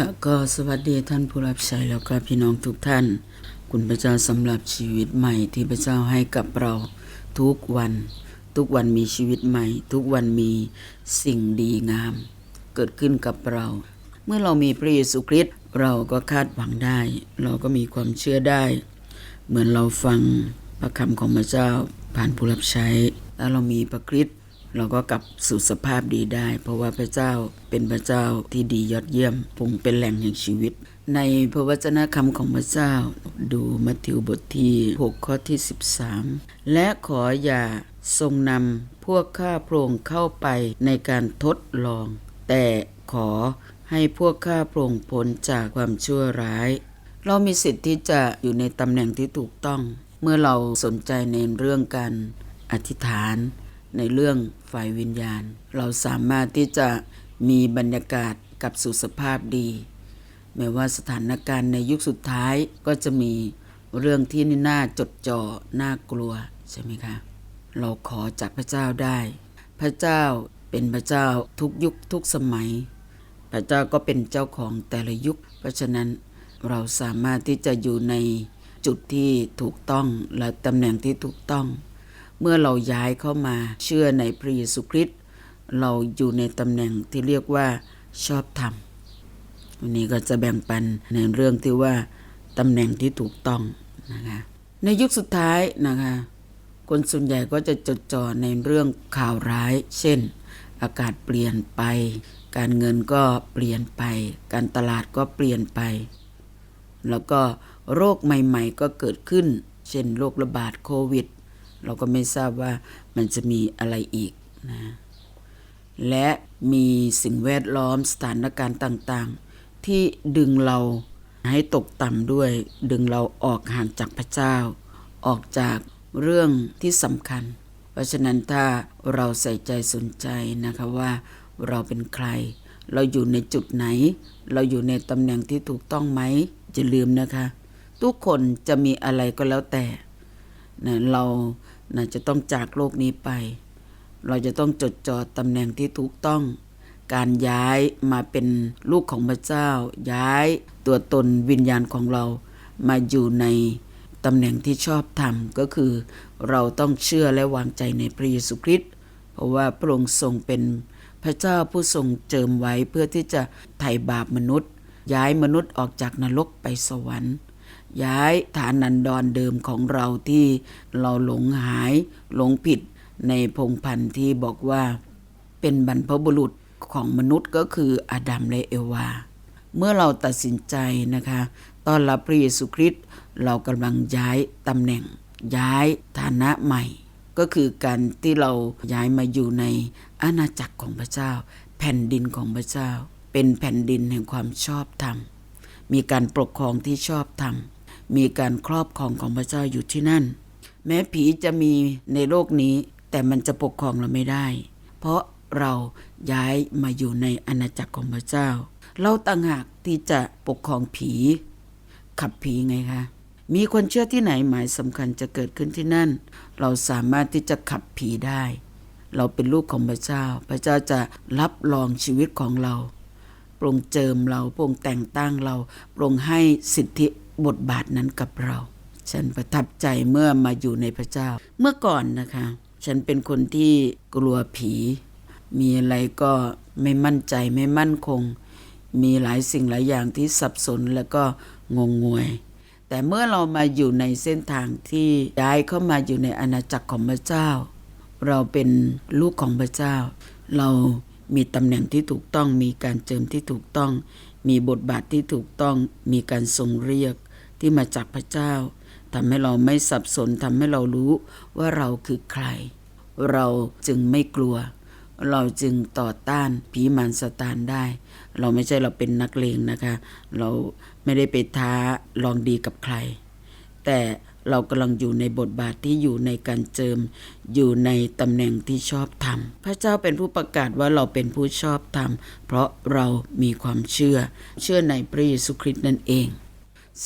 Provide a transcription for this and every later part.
ค่ะก็สวัสดีท่านผู้รับใช้แล้วก็พี่น้องทุกท่าน คุณพระเจ้าสำหรับชีวิตใหม่ที่พระเจ้าให้กับเราทุกวัน ทุกวันมีชีวิตใหม่ ทุกวันมีสิ่งดีงาม เกิดขึ้นกับเรา เมื่อเรามีพระเยซูคริสต์เราก็คาดหวังได้ เราก็มีความเชื่อได้ เหมือนเราฟังพระคำของพระเจ้าผ่านผู้รับใช้ แล้วเรามีพระคริสต์ เราก็กลับสู่สภาพดีได้ เพราะว่าพระเจ้าเป็นพระเจ้าที่ดียอดเยี่ยมพงเป็นแหล่งแห่งชีวิต ในพระวจนะคำของพระเจ้า ดูมัทธิวบทที่ 6 ข้อที่ 13 และขออย่าทรงนำพวกข้าพระองค์เข้าไปในการทดลอง แต่ขอให้พวกข้าพระองค์พ้นจากความชั่วร้าย เรามีสิทธิ์ที่จะอยู่ในตำแหน่งที่ถูกต้อง เมื่อเราสนใจในเรื่องการอธิษฐาน ในเรื่องฝ่ายวิญญาณ เราสามารถที่จะมีบรรยากาศกับสุสภาพดี แม้ว่าสถานการณ์ในยุคสุดท้ายก็จะมีเรื่องที่น่าจดจ่อน่ากลัวใช่ไหมคะ เราขอจากพระเจ้าได้ พระเจ้าเป็นพระเจ้าทุกยุคทุกสมัย พระเจ้าก็เป็นเจ้าของแต่ละยุค เพราะฉะนั้นเราสามารถที่จะอยู่ในจุดที่ถูกต้องและตำแหน่งที่ถูกต้อง เมื่อเราย้ายเข้ามาเชื่อในพระเยซูคริสต์เราอยู่ในตำแหน่งที่เรียกว่าชอบธรรม วันนี้ก็จะแบ่งปันในเรื่องที่ว่าตำแหน่งที่ถูกต้องนะคะในยุคสุดท้ายนะคะคนส่วนใหญ่ก็จะจดจ่อในเรื่องข่าวร้าย เช่น อากาศเปลี่ยนไป การเงินก็เปลี่ยนไป การตลาดก็เปลี่ยนไป แล้วก็โรคใหม่ ๆ ก็เกิดขึ้น เช่นโรคระบาดโควิด เราก็ไม่ทราบว่ามันจะมีอะไรอีกนะและมีสิ่งแวดล้อมสถานการณ์ต่างๆ ที่ดึงเราให้ตกต่ำด้วย ดึงเราออกห่างจากพระเจ้า ออกจากเรื่องที่สำคัญ เพราะฉะนั้นถ้าเราใส่ใจสนใจนะคะว่าเราเป็นใคร เราอยู่ในจุดไหน เราอยู่ในตำแหน่งที่ถูกต้องไหมจะลืมนะคะ ทุกคนจะมีอะไรก็แล้วแต่นะเรา นะจะต้องจากโลกนี้ไป เราจะต้องจดจ่อตำแหน่งที่ถูกต้อง การย้ายมาเป็นลูกของพระเจ้า ย้ายตัวตนวิญญาณของเรามาอยู่ในตำแหน่งที่ชอบธรรมก็คือ เราต้องเชื่อและวางใจในพระเยซูคริสต์เพราะว่าพระองค์ทรงเป็นพระเจ้าผู้ทรงเจิมไว้เพื่อที่จะไถ่บาปมนุษย์ ย้ายมนุษย์ออกจากนรกไปสวรรค์ ย้ายฐานันดรเดิมของเราที่เราหลงหายหลงผิดในพงพันธ์ที่บอกว่า เป็นบรรพบุรุษของมนุษย์ก็คืออาดัมและเอวา เมื่อเราตัดสินใจนะคะตอนรับพระเยซูคริสต์เรากำลังย้ายตำแหน่ง ย้ายฐานะใหม่ ก็คือการที่เราย้ายมาอยู่ในอาณาจักรของพระเจ้า แผ่นดินของพระเจ้า เป็นแผ่นดินแห่งความชอบธรรมมีการปกครองที่ชอบธรรม มีการครอบครองของพระเจ้าอยู่ที่นั่น แม้ผีจะมีในโลกนี้ แต่มันจะปกครองเราไม่ได้ เพราะเราย้ายมาอยู่ในอาณาจักรของพระเจ้า เราต่างหากที่จะปกครองผี ขับผีไงคะมีคนเชื่อที่ไหนหมายสำคัญจะเกิดขึ้นที่นั่น เราสามารถที่จะขับผีได้ เราเป็นลูกของพระเจ้า พระเจ้าจะรับรองชีวิตของเราปรงเจิมเราปรงแต่งตั้งเราปรงให้สิทธิ บทบาทนั้นกับเรา ฉันประทับใจเมื่อมาอยู่ในพระเจ้า เมื่อก่อนนะคะ ฉันเป็นคนที่กลัวผี มีอะไรก็ไม่มั่นใจไม่มั่นคง มีหลายสิ่งหลายอย่างที่สับสนแล้วก็งงงวย แต่เมื่อเรามาอยู่ในเส้นทางที่ย้ายเข้ามาอยู่ในอาณาจักรของพระเจ้า เราเป็นลูกของพระเจ้า เรามีตำแหน่งที่ถูกต้อง มีการเจิมที่ถูกต้อง มีบทบาทที่ถูกต้อง มีการทรงเรียก ที่มาจากพระเจ้าทำให้เราไม่สับสนทำให้เรารู้ว่าเราคือใคร เราจึงไม่กลัว เราจึงต่อต้านผีมารสตานได้ เราไม่ใช่เราเป็นนักเลงนะคะ เราไม่ได้ไปท้าลองดีกับใคร แต่เรากำลังอยู่ในบทบาทที่อยู่ในการเจิม อยู่ในตำแหน่งที่ชอบธรรม พระเจ้าเป็นผู้ประกาศว่าเราเป็นผู้ชอบธรรม เพราะเรามีความเชื่อ เชื่อในพระเยซูคริสต์นั่นเอง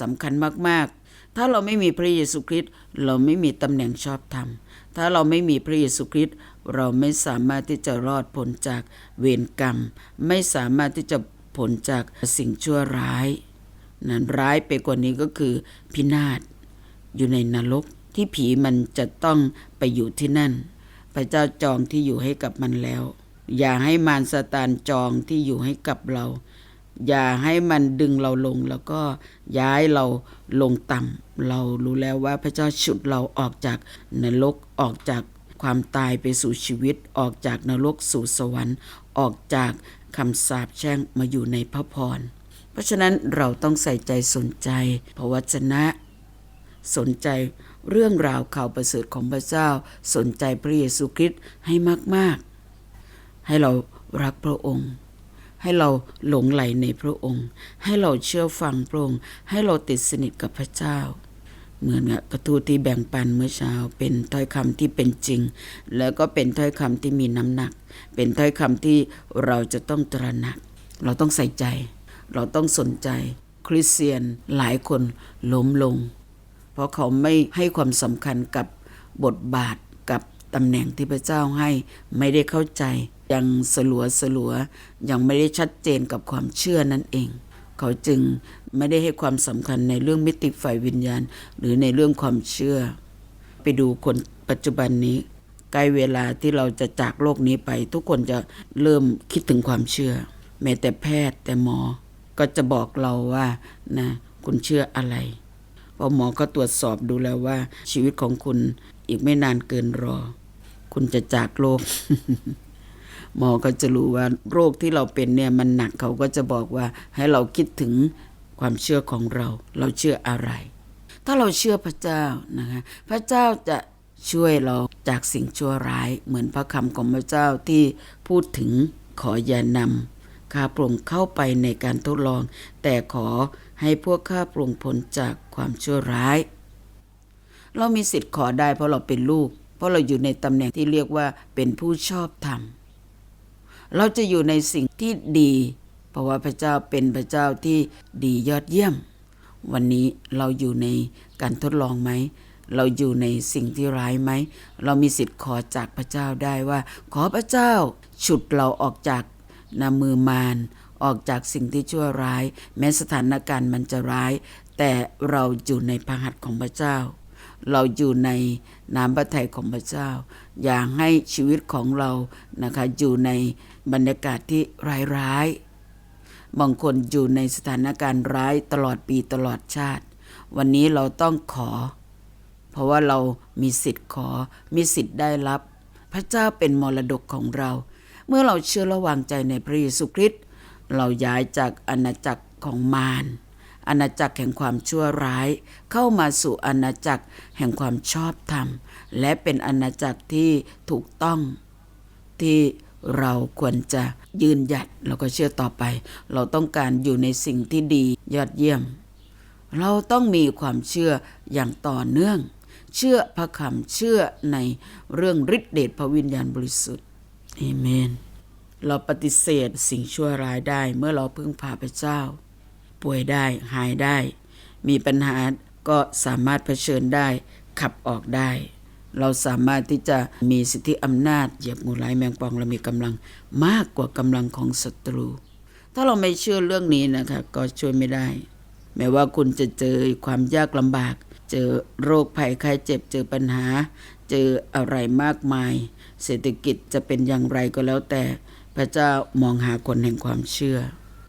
สำคัญมากๆ ถ้าเราไม่มีพระเยซูคริสต์เราไม่มีตำแหน่งชอบธรรม ถ้าเราไม่มีพระเยซูคริสต์เราไม่สามารถที่จะรอดพ้นจากเวรกรรม ไม่สามารถที่จะผลจากสิ่งชั่วร้าย นั้นร้ายไปกว่านี้ก็คือพินาศอยู่ในนรกที่ผีมันจะต้องไปอยู่ที่นั่น พระเจ้าจองที่อยู่ให้กับมันแล้ว อย่าให้มารซาตานจองที่อยู่ให้กับเรา อย่าให้มันดึงเราลงแล้วก็ย้ายเราลงต่ำเรารู้แล้วว่าพระเจ้าฉุดเราออกจากนรกออกจากความตายไปสู่ชีวิต ออกจากนรกสู่สวรรค์ ออกจากคำสาปแช่งมาอยู่ในพระพร เพราะฉะนั้นเราต้องใส่ใจสนใจพระวจนะ สนใจเรื่องราวข่าวประเสริฐของพระเจ้า สนใจพระเยซูคริสต์ให้มาก ๆ ให้เรารักพระองค์ ให้เราหลงไหลในพระองค์ ให้เราเชื่อฟังพระองค์ ให้เราติดสนิทกับพระเจ้า เหมือนกับประตูที่แบ่งปันเมื่อเช้า เป็นถ้อยคำที่เป็นจริง แล้วก็เป็นถ้อยคำที่มีน้ำหนัก เป็นถ้อยคำที่เราจะต้องตระหนัก เราต้องใส่ใจ เราต้องสนใจ คริสเตียนหลายคนล้มลง เพราะเขาไม่ให้ความสำคัญกับบทบาทกับตำแหน่งที่พระเจ้าให้ไม่ได้เข้าใจ ยังสลัวสลัวยังไม่ได้ชัดเจนกับความเชื่อนั่นเอง เขาจึงไม่ได้ให้ความสำคัญในเรื่องมิติฝ่ายวิญญาณ หรือในเรื่องความเชื่อ ไปดูคนปัจจุบันนี้ใกล้เวลาที่เราจะจากโลกนี้ไป ทุกคนจะเริ่มคิดถึงความเชื่อ แม้แต่แพทย์แต่หมอ ก็จะบอกเราว่านะคุณเชื่ออะไรพราะหมอก็ตรวจสอบดูแล้วว่า ชีวิตของคุณอีกไม่นานเกินรอ คุณจะจากโลก หมอก็จะรู้ว่าโรคที่เราเป็นเนี่ยมันหนักเขาก็จะบอกว่าให้เราคิดถึงความเชื่อของเรา เราเชื่ออะไร ถ้าเราเชื่อพระเจ้านะคะพระเจ้าจะช่วยเราจากสิ่งชั่วร้าย เหมือนพระคำของพระเจ้าที่พูดถึงขออย่านำข้าพระองค์เข้าไปในการทดลอง แต่ขอให้พวกข้าพระองค์พ้นจากความชั่วร้าย เรามีสิทธิ์ขอได้เพราะเราเป็นลูก เพราะเราอยู่ในตำแหน่งที่เรียกว่าเป็นผู้ชอบธรรม เราจะอยู่ในสิ่งที่ดี เพราะว่าพระเจ้าเป็นพระเจ้าที่ดียอดเยี่ยม วันนี้เราอยู่ในการทดลองไหม เราอยู่ในสิ่งที่ร้ายไหม เรามีสิทธิ์ขอจากพระเจ้าได้ว่า ขอพระเจ้าฉุดเราออกจากนามือมารออกจากสิ่งที่ชั่วร้าย แม้สถานการณ์มันจะร้าย แต่เราอยู่ในพระหัตถ์ของพระเจ้า เราอยู่ในน้ำพระทัยของพระเจ้า อย่าให้ชีวิตของเรานะคะอยู่ใน บรรยากาศที่ร้ายๆบางคนอยู่ในสถานการณ์ร้ายตลอดปีตลอดชาติ วันนี้เราต้องขอ เพราะว่าเรามีสิทธิ์ขอ มีสิทธิ์ได้รับ พระเจ้าเป็นมรดกของเรา เมื่อเราเชื่อและวางใจในพระเยซูคริสต์เราย้ายจากอาณาจักรของมารอาณาจักรแห่งความชั่วร้าย เข้ามาสู่อาณาจักรแห่งความชอบธรรม และเป็นอาณาจักรที่ถูกต้องที่ เราควรจะยืนหยัดเราก็เชื่อต่อไป เราต้องการอยู่ในสิ่งที่ดียอดเยี่ยม เราต้องมีความเชื่ออย่างต่อเนื่อง เชื่อพระคำเชื่อในเรื่องฤทธิเดชพระวิญญาณบริสุทธิ์เอเมน เราปฏิเสธสิ่งชั่วร้ายได้เมื่อเราพึ่งพาพระเจ้า ป่วยได้หายได้ มีปัญหาก็สามารถเผชิญได้ขับออกได้ เราสามารถที่จะมีสิทธิอำนาจเหยียบงูร้ายแมงป่องเรามีกำลังมากกว่ากำลังของศัตรู ถ้าเราไม่เชื่อเรื่องนี้นะคะก็ช่วยไม่ได้ แม้ว่าคุณจะเจอความยากลำบาก เจอโรคภัยไข้เจ็บเจอปัญหา เจออะไรมากมาย เศรษฐกิจจะเป็นอย่างไรก็แล้วแต่ พระเจ้ามองหาคนแห่งความเชื่อ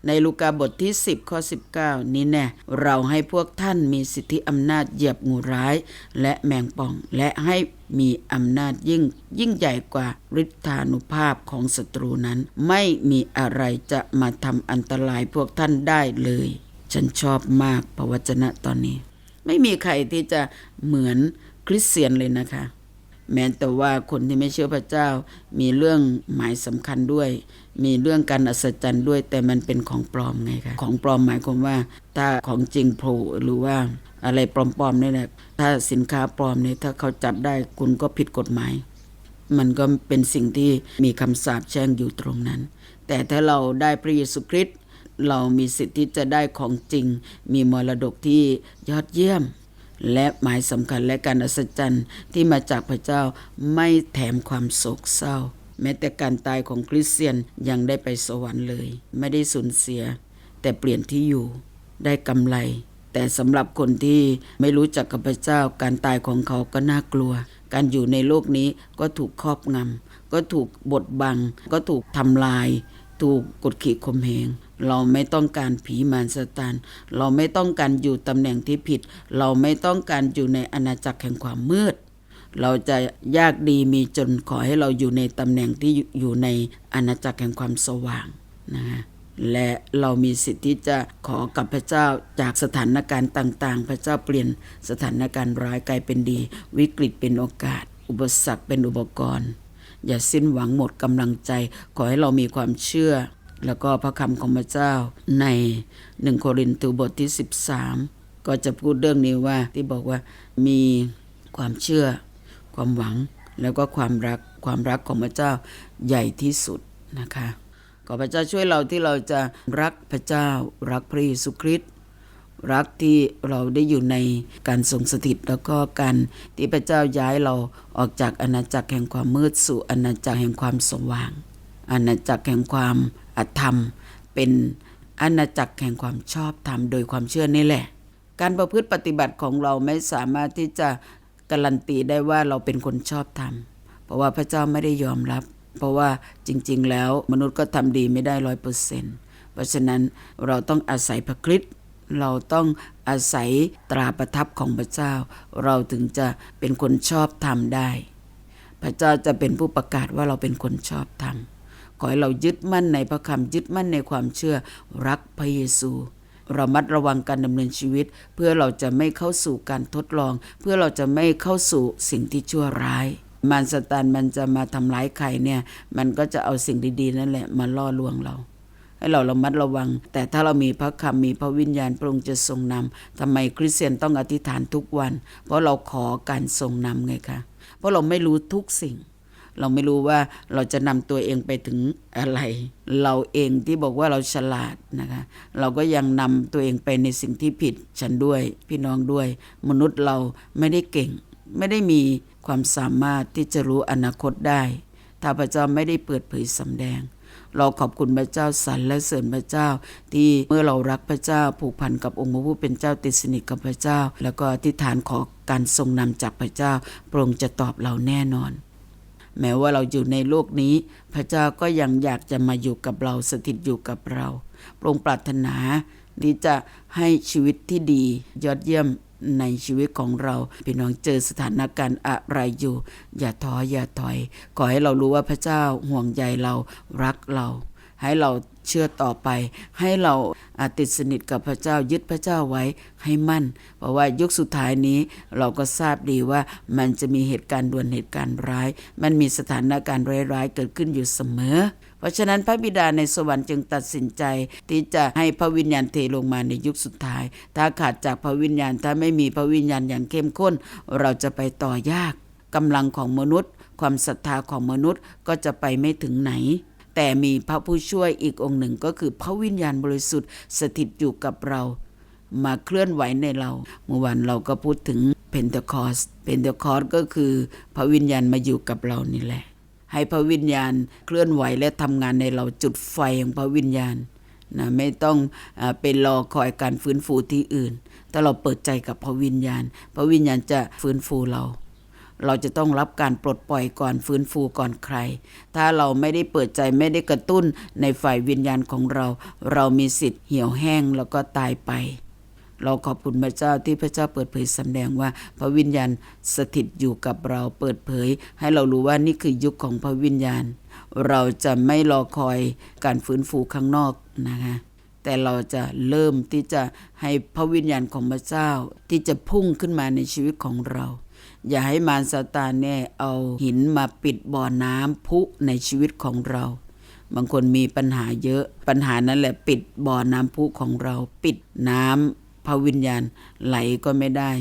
ในลูกาบทที่ 10ข้อ19 นี้แน่เราให้พวกท่านมีสิทธิอำนาจเหยียบงูร้าย และแมงป่องและให้มีอำนาจยิ่งยิ่งใหญ่กว่าฤทธานุภาพของศัตรูนั้น ไม่มีอะไรจะมาทำอันตรายพวกท่านได้เลย ฉันชอบมากพระวจนะตอนนี้ ไม่มีใครที่จะเหมือนคริสเตียนเลยนะคะ แม้แต่ว่าคนที่ไม่เชื่อพระเจ้า มีเรื่องหมายสำคัญด้วย มีเรื่องการอัศจรรย์ด้วย แต่มันเป็นของปลอมไงคะของปลอมหมายความว่า ถ้าของจริงโผล่หรือว่าอะไรปลอมๆนี่แหละถ้าสินค้าปลอมเนี่ยถ้าเขาจับได้คุณก็ผิดกฎหมาย มันก็เป็นสิ่งที่มีคำสาปแช่งอยู่ตรงนั้น แต่ถ้าเราได้พระเยซูคริสต์เรามีสิทธิ์ที่จะได้ของจริง มีมรดกที่ยอดเยี่ยม และหมายสำคัญและการอัศจรรย์ที่มาจากพระเจ้าไม่แถมความโศกเศร้า แม้แต่การตายของคริสเตียนยังได้ไปสวรรค์เลย ไม่ได้สูญเสีย แต่เปลี่ยนที่อยู่ได้กำไร แต่สำหรับคนที่ไม่รู้จักกับพระเจ้า การตายของเขาก็น่ากลัว การอยู่ในโลกนี้ก็ถูกครอบงำก็ถูกบดบัง ก็ถูกทำลาย ถูกกดขี่ข่มเหง เราไม่ต้องการผีมารซาตานเราไม่ต้องการอยู่ตำแหน่งที่ผิด เราไม่ต้องการอยู่ในอาณาจักรแห่งความมืด เราจะยากดีมีจนขอให้เราอยู่ในตำแหน่งที่อยู่ในอาณาจักรแห่งความสว่างนะฮะและเรามีสิทธิ์ที่จะขอกับพระเจ้าจากสถานการณ์ต่าง ๆ พระเจ้าเปลี่ยนสถานการณ์ร้ายกลายเป็นดี วิกฤตเป็นโอกาส อุปสรรคเป็นอุปกรณ์ อย่าสิ้นหวังหมดกำลังใจ ขอให้เรามีความเชื่อ แล้วก็พระคำของพระเจ้าในหนึ่งโครินธ์บทที่ 13 ก็จะพูดเรื่องนี้ว่าที่บอกว่ามีความเชื่อ ความหวัง แล้วก็ความรักความรักของพระเจ้าใหญ่ที่สุดนะคะขอพระเจ้าช่วยเราที่เราจะรักพระเจ้า รักพระเยซูคริสต์รักที่เราได้อยู่ในการทรงสถิตแล้วก็การที่พระเจ้าย้ายเราออกจากอาณาจักรแห่งความมืดสู่อาณาจักรแห่งความสว่าง อาณาจักรแห่งความ ธรรม เป็นอาณาจักรแห่งความชอบธรรมโดยความเชื่อนี่แหละ การประพฤติปฏิบัติของเราไม่สามารถที่จะการันตีได้ว่าเราเป็นคนชอบธรรม เพราะว่าพระเจ้าไม่ได้ยอมรับ เพราะว่าจริง ๆ แล้วมนุษย์ก็ทำดีไม่ได้ร้อยเปอร์เซนต์เพราะฉะนั้นเราต้องอาศัยพระคริสต์เราต้องอาศัยตราประทับของพระเจ้า เราถึงจะเป็นคนชอบธรรมได้ พระเจ้าจะเป็นผู้ประกาศว่าเราเป็นคนชอบธรรม ขอให้เรายึดมั่นในพระคำยึดมั่นในความเชื่อรักพระเยซูเรามัดระวังการดำเนินชีวิต เพื่อเราจะไม่เข้าสู่การทดลอง เพื่อเราจะไม่เข้าสู่สิ่งที่ชั่วร้ายมารสตานมันจะมาทำร้ายใครเนี่ย มันก็จะเอาสิ่งดีๆ นั่นแหละมาล่อลวงเรา ให้เราระมัดระวัง แต่ถ้าเรามีพระคำมีพระวิญญาณพระองค์จะทรงนำทำไมคริสเตียนต้องอธิษฐานทุกวัน เพราะเราขอการทรงนำไงคะเพราะเราไม่รู้ทุกสิ่ง เราไม่รู้ว่าเราจะนำตัวเองไปถึงอะไร เราเองที่บอกว่าเราฉลาดนะคะ เราก็ยังนำตัวเองไปในสิ่งที่ผิด ฉันด้วย พี่น้องด้วย มนุษย์เราไม่ได้เก่ง ไม่ได้มีความสามารถที่จะรู้อนาคตได้ ถ้าพระเจ้าไม่ได้เปิดเผยสำแดง เราขอบคุณพระเจ้าสรรและเสริญพระเจ้า ที่เมื่อเรารักพระเจ้าผูกพันกับองค์พระผู้เป็นเจ้าติดสนิทกับพระเจ้า แล้วก็อธิษฐานขอการทรงนำจากพระเจ้าพระองค์จะตอบเราแน่นอน แม้ว่าเราอยู่ในโลกนี้ พระเจ้าก็ยังอยากจะมาอยู่กับเราสถิตอยู่กับเราพระองค์ปรารถนาที่จะให้ชีวิตที่ดียอดเยี่ยมในชีวิตของเราพี่น้องเจอสถานการณ์อะไรอยู่ อย่าท้ออย่าถอย ขอให้เรารู้ว่าพระเจ้าห่วงใยเรารักเรา ให้เรา เชื่อต่อไป ให้เราติดสนิทกับพระเจ้ายึดพระเจ้าไว้ให้มั่น เพราะว่ายุคสุดท้ายนี้เราก็ทราบดีว่ามันจะมีเหตุการณ์ด่วนเหตุการณ์ร้าย มันมีสถานการณ์ร้ายๆเกิดขึ้นอยู่เสมอ เพราะฉะนั้นพระบิดาในสวรรค์จึงตัดสินใจ ที่จะให้พระวิญญาณเทลงมาในยุคสุดท้าย ถ้าขาดจากพระวิญญาณถ้าไม่มีพระวิญญาณอย่างเข้มข้น เราจะไปต่อยากกำลังของมนุษย์ ความศรัทธาของมนุษย์ก็จะไปไม่ถึงไหน แต่มีพระผู้ช่วยอีกองค์หนึ่งก็คือพระวิญญาณบริสุทธิ์สถิตอยู่กับเรา มาเคลื่อนไหวในเรา เมื่อวานเราก็พูดถึงเพนเทคอสเพนเทคอสก็คือพระวิญญาณมาอยู่กับเรานี่แหละ ให้พระวิญญาณเคลื่อนไหวและทำงานในเราจุดไฟของพระวิญญาณนะไม่ต้องอเป็นรอคอยการฟื้นฟูที่อื่นถ้าเราเปิดใจกับพระวิญญาณ พระวิญญาณจะฟื้นฟูเรา เราจะต้องรับการปลดปล่อยก่อนฟื้นฟูก่อนใคร ถ้าเราไม่ได้เปิดใจไม่ได้กระตุ้นในฝ่ายวิญญาณของเรา เรามีสิทธิ์เหี่ยวแห้งแล้วก็ตายไป เราขอบคุณพระเจ้าที่พระเจ้าเปิดเผยสำแดงว่า พระวิญญาณสถิตอยู่กับเราเปิดเผย ให้เรารู้ว่านี่คือยุคของพระวิญญาณ เราจะไม่รอคอยการฟื้นฟูข้างนอกนะคะแต่เราจะเริ่มที่จะให้พระวิญญาณของพระเจ้าที่จะพุ่งขึ้นมาในชีวิตของเรา อย่าให้มารซาตานเนี่ยเอาหินมาปิดบ่อน้ำพุในชีวิตของเรา บางคนมีปัญหาเยอะปัญหานั้นแหละปิดบ่อน้ำพุของเรา ปิดน้ำพระวิญญาณไหลก็ไม่ได้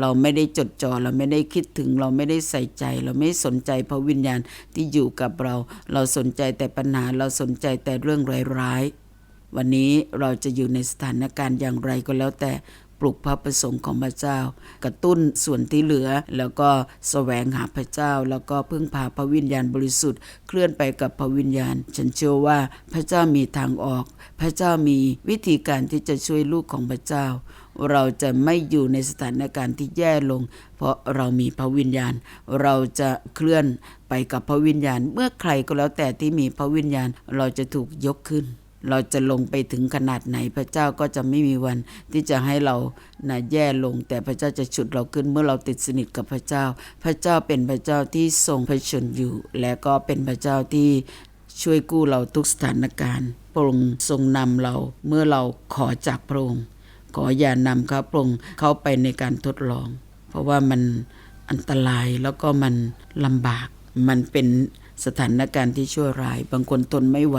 เราไม่ได้จดจ่อเราไม่ได้คิดถึงเราไม่ได้ใส่ใจ เราไม่สนใจพระวิญญาณที่อยู่กับเรา เราสนใจแต่ปัญหาเราสนใจแต่เรื่องร้ายๆวันนี้เราจะอยู่ในสถานการณ์อย่างไรก็แล้วแต่ ลุกพระประสงค์ของพระเจ้า กระตุ้นส่วนที่เหลือ แล้วก็แสวงหาพระเจ้า แล้วก็พึ่งพาพระวิญญาณบริสุทธิ์เคลื่อนไปกับพระวิญญาณ ฉันเชื่อว่าพระเจ้ามีทางออก พระเจ้ามีวิธีการที่จะช่วยลูกของพระเจ้าเราจะไม่อยู่ในสถานการณ์ที่แย่ลง เพราะเรามีพระวิญญาณ เราจะเคลื่อนไปกับพระวิญญาณ เมื่อใครก็แล้วแต่ที่มีพระวิญญาณเราจะถูกยกขึ้น เราจะลงไปถึงขนาดไหนพระเจ้าก็จะไม่มีวันที่จะให้เรานะแย่ลง แต่พระเจ้าจะฉุดเราขึ้นเมื่อเราติดสนิทกับพระเจ้า พระเจ้าเป็นพระเจ้าที่ทรงพระชนอยู่ และก็เป็นพระเจ้าที่ช่วยกู้เราทุกสถานการณ์พระองค์ทรงนำเราเมื่อเราขอจากพระองค์ขออย่านำข้าพระองค์เข้าไปในการทดลอง เพราะว่ามันอันตรายแล้วก็มันลำบาก มันเป็น สถานการณ์ที่ชั่วร้าย บางคนทนไม่ไหว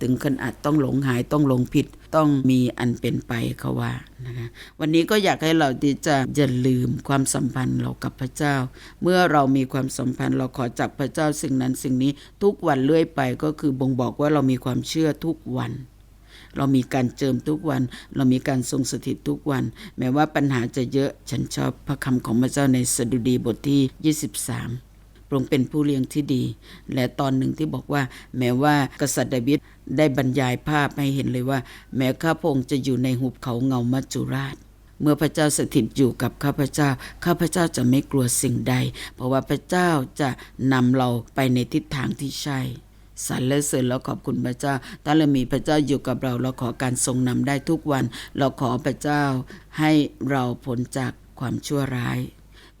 ถึงขนาดต้องหลงหายต้องหลงผิดต้องมีอันเป็นไปเขาว่านะคะวันนี้ก็อยากให้เราที่จะอย่าลืมความสัมพันธ์เรากับพระเจ้า เมื่อเรามีความสัมพันธ์เราขอจากพระเจ้าสิ่งนั้นสิ่งนี้ทุกวันเรื่อยไปก็คือบ่งบอกว่าเรามีความเชื่อทุกวันเรามีการเจิมทุกวัน เรามีการทรงสถิตทุกวัน แม้ว่าปัญหาจะเยอะ ฉันชอบพระคำของพระเจ้าในสดุดีบทที่ 23 พระองค์เป็นผู้เลี้ยงที่ดี และตอนหนึ่งที่บอกว่า แม้ว่ากษัตริย์ดาวิดได้บรรยายภาพให้เห็นเลยว่า แม้ข้าพระองค์จะอยู่ในหุบเขาเงามัจจุราชเมื่อพระเจ้าสถิตอยู่กับข้าพเจ้า ข้าพเจ้าจะไม่กลัวสิ่งใด เพราะว่าพระเจ้าจะนำเราไปในทิศทางที่ใช่สรรและเสริญแล้วขอบคุณพระเจ้าถ้าเรามีพระเจ้าอยู่กับเรา เราขอการทรงนำได้ทุกวัน เราขอพระเจ้าให้เราพ้นจากความชั่วร้าย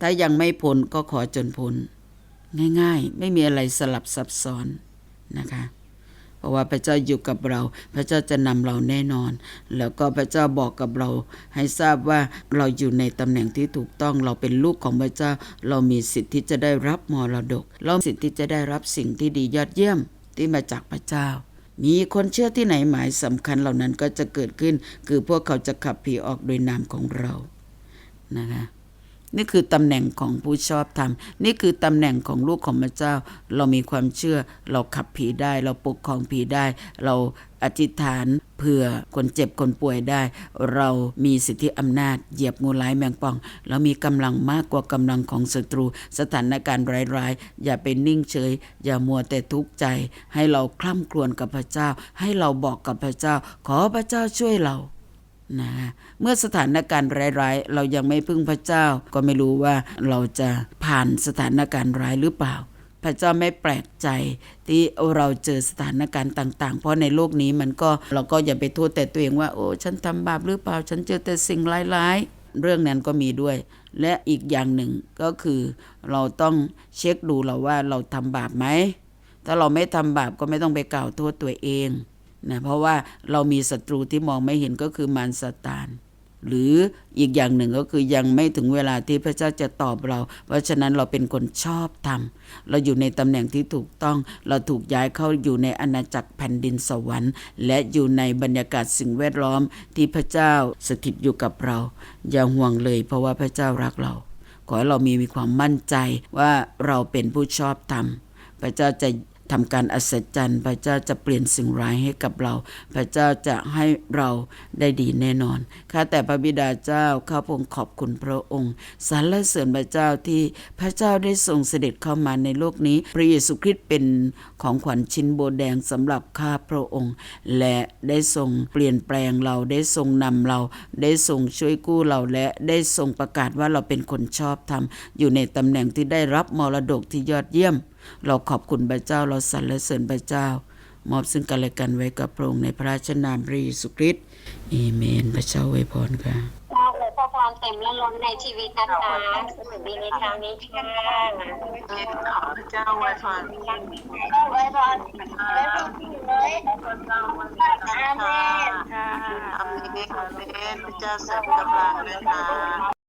ถ้ายังไม่พ้นก็ขอจนพ้น ง่าย ๆ ไม่มีอะไรสลับซับซ้อนนะคะเพราะว่าพระเจ้าอยู่กับเรา พระเจ้าจะนำเราแน่นอน แล้วก็พระเจ้าบอกกับเรา ให้ทราบว่าเราอยู่ในตำแหน่งที่ถูกต้อง เราเป็นลูกของพระเจ้า เรามีสิทธิ์ที่จะได้รับมรดก เรามีสิทธิ์ที่จะได้รับสิ่งที่ดียอดเยี่ยมที่มาจากพระเจ้า มีคนเชื่อที่ไหนหมายสำคัญเหล่านั้นก็จะเกิดขึ้น คือพวกเขาจะขับผีออกโดยนามของเรานะคะ นี่คือตำแหน่งของผู้ชอบธรรม นี่คือตำแหน่งของลูกของพระเจ้า เรามีความเชื่อ เราขับผีได้ เราปกครองผีได้ เราอธิษฐานเผื่อคนเจ็บคนป่วยได้ เรามีสิทธิอำนาจ เหยียบงูร้ายแมงป่อง เรามีกำลังมากกว่ากำลังของศัตรู สถานการณ์ร้ายๆ อย่าไปนิ่งเฉย อย่ามัวแต่ทุกข์ใจ ให้เราคล่ำครวญกับพระเจ้า ให้เราบอกกับพระเจ้า ขอพระเจ้าช่วยเรา นะเมื่อสถานการณ์ร้ายๆ เรายังไม่พึ่งพระเจ้า ก็ไม่รู้ว่าเราจะผ่านสถานการณ์ร้ายหรือเปล่า พระเจ้าไม่แปลกใจที่เราเจอสถานการณ์ต่าง ๆ เพราะในโลกนี้มันก็เราก็อย่าไปโทษแต่ตัวเองว่าโอ้ฉันทำบาปหรือเปล่า ฉันเจอแต่สิ่งร้ายๆ เรื่องนั้นก็มีด้วย และอีกอย่างหนึ่งก็คือเราต้องเช็คดูเราว่าเราทำบาปไหมถ้าเราไม่ทำบาปก็ไม่ต้องไปกล่าวโทษตัวเอง นะเพราะว่าเรามีศัตรูที่มองไม่เห็นก็คือมารซาตาน หรืออีกอย่างหนึ่งก็คือยังไม่ถึงเวลาที่พระเจ้าจะตอบเรา เพราะฉะนั้นเราเป็นคนชอบธรรม เราอยู่ในตำแหน่งที่ถูกต้อง เราถูกย้ายเข้าอยู่ในอาณาจักรแผ่นดินสวรรค์ และอยู่ในบรรยากาศสิ่งแวดล้อมที่พระเจ้าสถิตอยู่กับเรา อย่าห่วงเลย เพราะว่าพระเจ้ารักเรา ขอให้เรามีมีความมั่นใจว่าเราเป็นผู้ชอบธรรมพระเจ้าจะ ทำการอัศจรรย์พระเจ้าจะเปลี่ยนสิ่งร้ายให้กับเรา พระเจ้าจะให้เราได้ดีแน่นอนข้าแต่พระบิดาเจ้าข้าพงขอบคุณพระองค์สรรเสริญพระเจ้าที่พระเจ้าได้ทรงเสด็จเข้ามาในโลกนี้พระเยซูคริสต์เป็นของขวัญชิ้นโบแดงสำหรับข้าพระองค์ และได้ทรงเปลี่ยนแปลงเราได้ทรงนำเรา ได้ทรงช่วยกู้เราและได้ทรงประกาศว่าเราเป็นคนชอบธรรมอยู่ในตำแหน่งที่ได้รับมรดกที่ยอดเยี่ยม เราขอบคุณพระเจ้าเราสรรเสริญพระเจ้า มอบซึ่งกันและกันไว้กับพระองค์ในพระราชนามพระเยซูคริสต์เอเมน พระเจ้าอวยพรค่ะเจ้าเลยพระพรเต็มและล้นในชีวิตนะคะสวัสดีในครั้งนี้ค่ะขอพระเจ้าไว้พรไว้พรไว้พรเลยอาเมนค่ะอาเมนอาเมนพระเจ้าเสริมกำลังนะคะ